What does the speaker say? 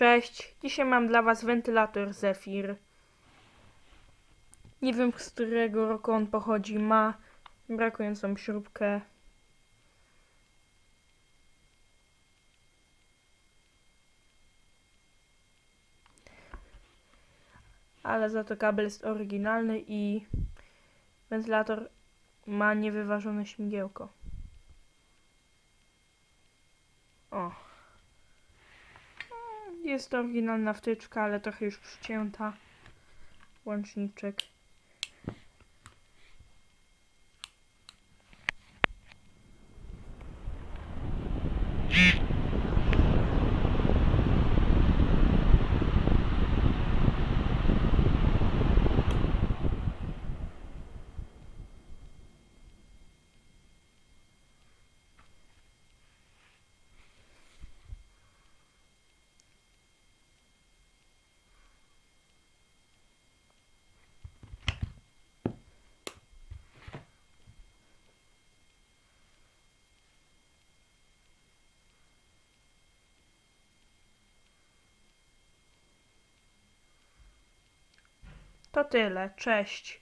Cześć, dzisiaj mam dla Was wentylator Zephyr. Nie wiem, z którego roku on pochodzi. Ma brakującą śrubkę. Ale za to kabel jest oryginalny i wentylator ma niewyważone śmigiełko. O. Jest to oryginalna wtyczka, ale trochę już przycięta. Łączniczek. To tyle. Cześć.